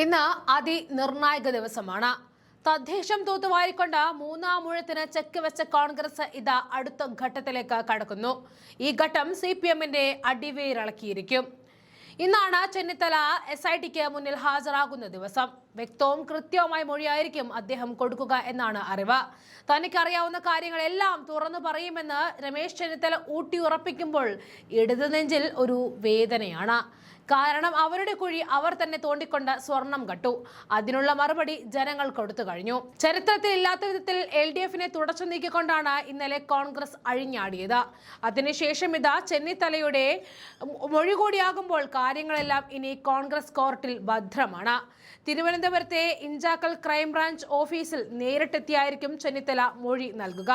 ഇന്ന് അതിനിർണായക ദിവസമാണ്. തദ്ദേശം തൂത്തുവാരിക്കൊണ്ട് മൂന്നാം ഊഴത്തിന് ചെക്ക് വെച്ച കോൺഗ്രസ് ഇതാ അടുത്ത ഘട്ടത്തിലേക്ക് കടക്കുന്നു. ഈ ഘട്ടം സി പി എമ്മിന്റെ അടിവേരിളക്കിയിരിക്കും. ഇന്നാണ് ചെന്നിത്തല എസ് ഐ ടിക്ക് മുന്നിൽ ഹാജരാകുന്ന ദിവസം. വ്യക്തവും കൃത്യവുമായ മൊഴിയായിരിക്കും അദ്ദേഹം കൊടുക്കുക എന്നാണ് അറിവ്. തനിക്കറിയാവുന്ന കാര്യങ്ങളെല്ലാം തുറന്നു പറയുമെന്ന് രമേശ് ചെന്നിത്തല ഊട്ടിയുറപ്പിക്കുമ്പോൾ ഇടതു ഒരു വേദനയാണ്. കാരണം അവരുടെ കുഴി അവർ തന്നെ തോണ്ടിക്കൊണ്ട് സ്വർണം കട്ടു. അതിനുള്ള മറുപടി ജനങ്ങൾ കൊടുത്തു കഴിഞ്ഞു. ചരിത്രത്തിൽ ഇല്ലാത്ത വിധത്തിൽ എൽ ഡി എഫിനെ തുടച്ചു നീക്കിക്കൊണ്ടാണ് ഇന്നലെ കോൺഗ്രസ് അഴിഞ്ഞാടിയത്. അതിനുശേഷം ഇതാ ചെന്നിത്തലയുടെ മൊഴി കൂടിയാകുമ്പോൾ കാര്യങ്ങളെല്ലാം ഇനി കോൺഗ്രസ് കോർട്ടിൽ ഭദ്രമാണ്. തിരുവനന്തപുരത്തെ ഇഞ്ചാക്കൽ ക്രൈംബ്രാഞ്ച് ഓഫീസിൽ നേരിട്ടെത്തിയായിരിക്കും ചെന്നിത്തല മൊഴി നൽകുക.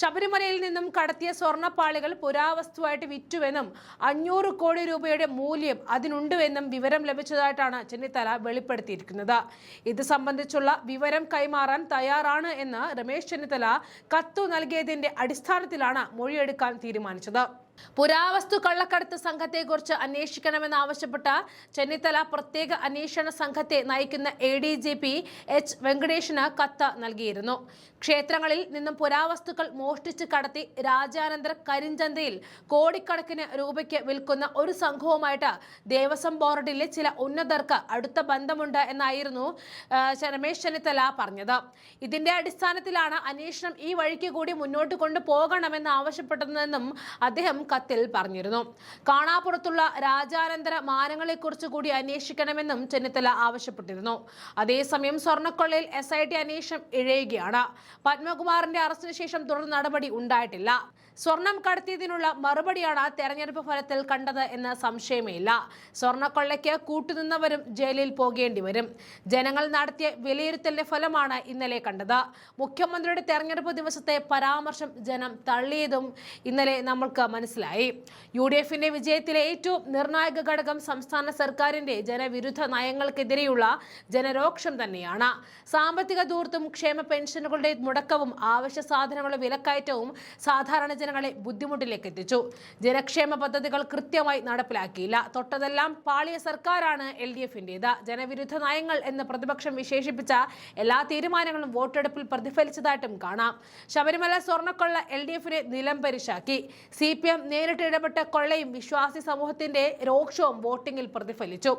ശബരിമലയിൽ നിന്നും കടത്തിയ സ്വർണപ്പാളികൾ പുരാവസ്തുവായിട്ട് വിറ്റുവെന്നും അഞ്ഞൂറ് കോടി രൂപയുടെ മൂല്യം അതിനുണ്ടുവെന്നും വിവരം ലഭിച്ചതായിട്ടാണ് ചെന്നിത്തല വെളിപ്പെടുത്തിയിരിക്കുന്നത്. ഇത് സംബന്ധിച്ചുള്ള വിവരം കൈമാറാൻ തയ്യാറാണ് എന്ന് രമേശ് ചെന്നിത്തല കത്തു നൽകിയതിന്റെ അടിസ്ഥാനത്തിലാണ് മൊഴിയെടുക്കാൻ തീരുമാനിച്ചത്. പുരാവസ്തു കള്ളക്കടത്ത് സംഘത്തെക്കുറിച്ച് അന്വേഷിക്കണമെന്ന് ആവശ്യപ്പെട്ട ചെന്നിത്തല പ്രത്യേക അന്വേഷണ സംഘത്തെ നയിക്കുന്ന A D G P H വെങ്കടേഷിന് കത്ത് നൽകിയിരുന്നു. ക്ഷേത്രങ്ങളിൽ നിന്നും പുരാവസ്തുക്കൾ മോഷ്ടിച്ച് കടത്തി രാജാനന്തര കരിഞ്ചന്തയിൽ കോടിക്കണക്കിന് രൂപയ്ക്ക് വിൽക്കുന്ന ഒരു സംഘവുമായിട്ട് ദേവസ്വം ബോർഡിലെ ചില ഉന്നതർക്ക് അടുത്ത ബന്ധമുണ്ട് എന്നായിരുന്നു രമേശ് ചെന്നിത്തല പറഞ്ഞത്. ഇതിന്റെ അടിസ്ഥാനത്തിലാണ് അന്വേഷണം ഈ വഴിക്ക് കൂടി മുന്നോട്ട് കൊണ്ടുപോകണമെന്ന് ആവശ്യപ്പെട്ടതെന്നും അദ്ദേഹം കത്തിൽ പറഞ്ഞിരുന്നു. കാണാപ്പുറത്തുള്ള രാജാനന്തര മാനങ്ങളെക്കുറിച്ച് കൂടി അന്വേഷിക്കണമെന്നും ചെന്നിത്തല ആവശ്യപ്പെട്ടിരുന്നു. അതേസമയം സ്വർണക്കൊള്ളയിൽ എസ് ഐ ടി അന്വേഷണം ഇഴയുകയാണ്. പത്മകുമാറിന്റെ അറസ്റ്റിന് ശേഷം തുടർ നടപടി ഉണ്ടായിട്ടില്ല. സ്വർണം കടത്തിയതിനുള്ള മറുപടിയാണ് തെരഞ്ഞെടുപ്പ് ഫലത്തിൽ കണ്ടത് എന്ന് സംശയമേയില്ല സ്വർണക്കൊള്ളയ്ക്ക് കൂട്ടുനിന്നവരും ജയിലിൽ പോകേണ്ടി വരും. ജനങ്ങൾ നടത്തിയ വിലയിരുത്തലിന്റെ ഫലമാണ് ഇന്നലെ കണ്ടത്. മുഖ്യമന്ത്രിയുടെ തെരഞ്ഞെടുപ്പ് ദിവസത്തെ പരാമർശം ജനം തള്ളിയതും ഇന്നലെ നമ്മൾക്ക് മനസ്സിലായി യു ഡി എഫിന്റെ വിജയത്തിലെ ഏറ്റവും നിർണായക ഘടകം സംസ്ഥാന സർക്കാരിന്റെ ജനവിരുദ്ധ നയങ്ങൾക്കെതിരെയുള്ള ജനരോക്ഷം തന്നെയാണ്. സാമ്പത്തിക ദൂർത്തും ക്ഷേമ പെൻഷനുകളുടെ മുടക്കവും ആവശ്യ സാധനങ്ങളുടെ വിലക്കയറ്റവും സാധാരണ ജനങ്ങളെ ബുദ്ധിമുട്ടിലേക്ക് എത്തിച്ചു. ജനക്ഷേമ പദ്ധതികൾ കൃത്യമായി നടപ്പിലാക്കിയില്ല. തൊട്ടതെല്ലാം പാളിയ സർക്കാരാണ് എൽ ഡി എഫിന്റേത് ജനവിരുദ്ധ നയങ്ങൾ എന്ന് പ്രതിപക്ഷം വിശേഷിപ്പിച്ച എല്ലാ തീരുമാനങ്ങളും വോട്ടെടുപ്പിൽ പ്രതിഫലിച്ചതായിട്ടും കാണാം. ശബരിമല സ്വർണക്കൊള്ള എൽ ഡി എഫിനെ നിലംപരിശാക്കി. സി പി എം നേരിട്ട് ഇടപെട്ട കൊള്ളയും വിശ്വാസി സമൂഹത്തിന്റെ രോക്ഷവും വോട്ടിംഗിൽ പ്രതിഫലിച്ചു.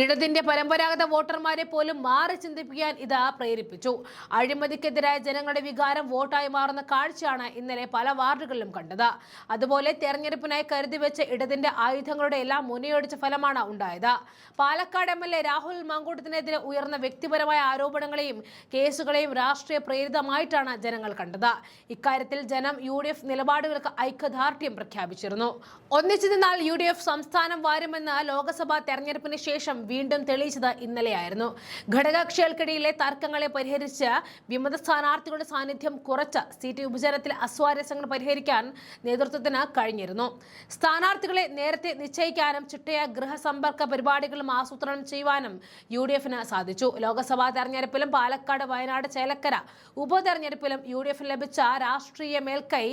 ഇടതിന്റെ പരമ്പരാഗത വോട്ടർമാരെ പോലും മാറി ചിന്തിപ്പിക്കാൻ ഇത് പ്രേരിപ്പിച്ചു. അഴിമതിക്കെതിരായ ജനങ്ങളുടെ വികാരം വോട്ടായി മാറുന്ന കാഴ്ചയാണ് ഇന്നലെ പല വാർഡുകളിലും കണ്ടത്. അതുപോലെ തെരഞ്ഞെടുപ്പിനായി കരുതി വെച്ച ഇടതിന്റെ ആയുധങ്ങളുടെ എല്ലാം മുനയൊടിച്ച ഫലമാണ് ഉണ്ടായത്. Palakkad M L A Rahul മാങ്കൂട്ടത്തിനെതിരെ ഉയർന്ന വ്യക്തിപരമായ ആരോപണങ്ങളെയും കേസുകളെയും രാഷ്ട്രീയ പ്രേരിതമായിട്ടാണ് ജനങ്ങൾ കണ്ടത്. ഇക്കാര്യത്തിൽ ജനം യു ഡി എഫ് നിലപാടുകൾക്ക് ഐക്യദാർഢ്യം പ്രഖ്യാപിച്ചിരുന്നു. ഒന്നിച്ചു നിന്നാൽ യു ഡി എഫ് സംസ്ഥാനം വാരുമെന്ന് ലോക്സഭാ തെരഞ്ഞെടുപ്പിന് ശേഷം വീണ്ടും തെളിയിച്ചത് ഇന്നലെയായിരുന്നു. ഘടകകക്ഷികൾക്കിടയിലെ തർക്കങ്ങളെ പരിഹരിച്ച് വിമത സ്ഥാനാർത്ഥികളുടെ സാന്നിധ്യം കുറച്ച് സീറ്റ് വിഭജനത്തിലെ അസ്വാരസ്യങ്ങൾ പരിഹരിക്കാൻ നേതൃത്വത്തിന് കഴിഞ്ഞിരുന്നു. സ്ഥാനാർത്ഥികളെ നേരത്തെ നിശ്ചയിക്കാനും ചിട്ടയ ഗൃഹസമ്പർക്ക പരിപാടികളും ആസൂത്രണം ചെയ്യുവാനും യു ഡി എഫിന് സാധിച്ചു. ലോക്സഭാ തെരഞ്ഞെടുപ്പിലും പാലക്കാട് വയനാട് ചേലക്കര ഉപതെരഞ്ഞെടുപ്പിലും യു ഡി എഫിന് ലഭിച്ച രാഷ്ട്രീയ മേൽക്കൈ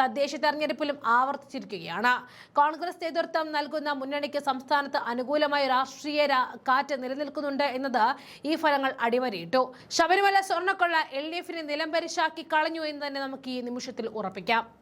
തദ്ദേശ തെരഞ്ഞെടുപ്പിലും ആവർത്തിച്ചിരിക്കുകയാണ്. കോൺഗ്രസ് നേതൃത്വം നൽകുന്ന മുന്നണിക്ക് സംസ്ഥാനത്ത് അനുകൂലമായ രാഷ്ട്രീയ രാ- കാറ്റ് നിലനിൽക്കുന്നുണ്ട് എന്നത് ഈ ഫലങ്ങൾ അടിവരയിട്ടു. ശബരിമല സ്വർണക്കൊള്ള എൽ ഡി എഫിനെ നിലംപരിശാക്കി കളഞ്ഞു എന്ന് തന്നെ നമുക്ക് ഈ നിമിഷത്തിൽ ഉറപ്പിക്കാം.